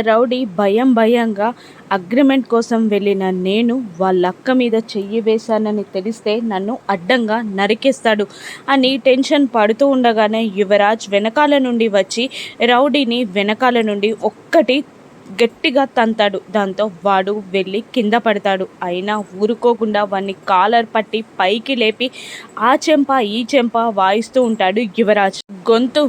Rowdy భయం భయంగా agreement కోసం వెళ్ళిన నేను వాళ్ళ అక్క మీద చెయ్యి వేశానని తెలిస్తే నన్ను అడ్డంగా నరికేస్తాడు. అని టెన్షన్ పడుతూ ఉండగానే యువరాజ్ వెనకాల నుండి వచ్చి రౌడీని వెనకాల నుండి ఒక్కటి గట్టిగా తంతాడు. దాంతో వాడు వెళ్ళి కింద పడతాడు. అయినా ఊరుకోకుండా వాడిని కాలర్ పట్టి పైకి లేపి ఆ చెంప ఈ చెంప వాయిస్తూ ఉంటాడు యువరాజ్. గొంతు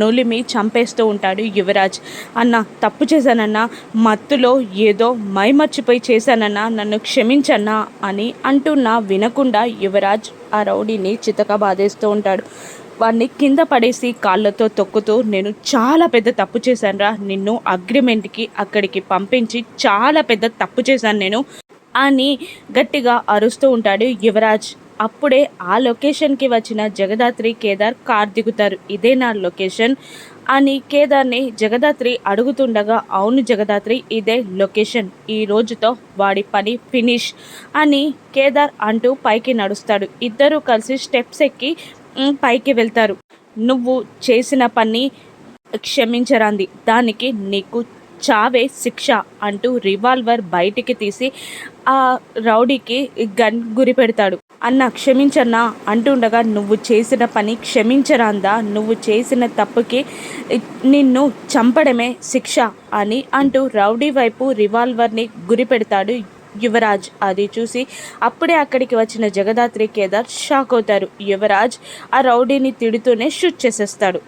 నులిమి చంపేస్తూ ఉంటాడు యువరాజ్. అన్న తప్పు చేశానన్నా మత్తులో ఏదో మైమర్చిపోయి చేశానన్నా నన్ను క్షమించన్నా అని అంటున్నా వినకుండా యువరాజ్ ఆ రౌడీని చితక బాధేస్తూ ఉంటాడు. వాడిని కింద పడేసి కాళ్ళతో తొక్కుతూ నేను చాలా పెద్ద తప్పు చేశానురా. నిన్ను అగ్రిమెంట్కి అక్కడికి పంపించి చాలా పెద్ద తప్పు చేశాను నేను అని గట్టిగా అరుస్తూ ఉంటాడు యువరాజ్. అప్పుడే ఆ లొకేషన్కి వచ్చిన జగదాత్రి కేదార్ కార్ దిగుతారు. ఇదే నా లొకేషన్ అని కేదార్ని జగదాత్రి అడుగుతుండగా అవును జగదాత్రి ఇదే లొకేషన్. ఈ రోజుతో వాడి పని ఫినిష్ అని కేదార్ అంటూ పైకి నడుస్తాడు. ఇద్దరూ కలిసి స్టెప్స్ ఎక్కి పైకి వెళ్తారు. నువ్వు చేసిన పని క్షమించరాంది. దానికి నీకు చావే శిక్ష అంటూ రివాల్వర్ బయటికి తీసి ఆ రౌడీకి గన్ గురి పెడతాడు. అన్న క్షమించన్నా అంటుండగా నువ్వు చేసిన పని క్షమించరాందా? నువ్వు చేసిన తప్పుకి నిన్ను చంపడమే శిక్ష అని అంటూ రౌడీ వైపు రివాల్వర్ని గురి పెడతాడు యువరాజ్ అది చూసి అప్పుడే అక్కడికి వచ్చిన జగదాత్రి కేదార్ షాక్ అవుతారు. యువరాజ్ ఆ రౌడీని తిడుతూనే షూట్ చేసేస్తాడు.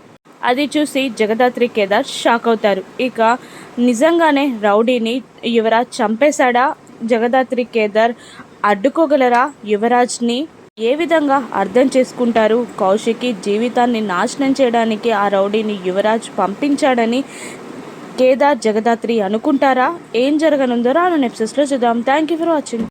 అది చూసి జగదాత్రి కేదార్ షాక్ అవుతారు. ఇక నిజంగానే రౌడీని యువరాజ్ చంపేశాడా? జగదాత్రి కేదార్ అడ్డుకోగలరా? యువరాజ్ని ఏ విధంగా అర్థం చేసుకుంటారు? కౌశికి జీవితాన్ని నాశనం చేయడానికి ఆ రౌడీని యువరాజ్ పంపించాడని కేదార్ జగదాత్రి అనుకుంటారా? ఏం జరగనుందో రాను నెప్సెస్లో చూద్దాం. Thank you for watching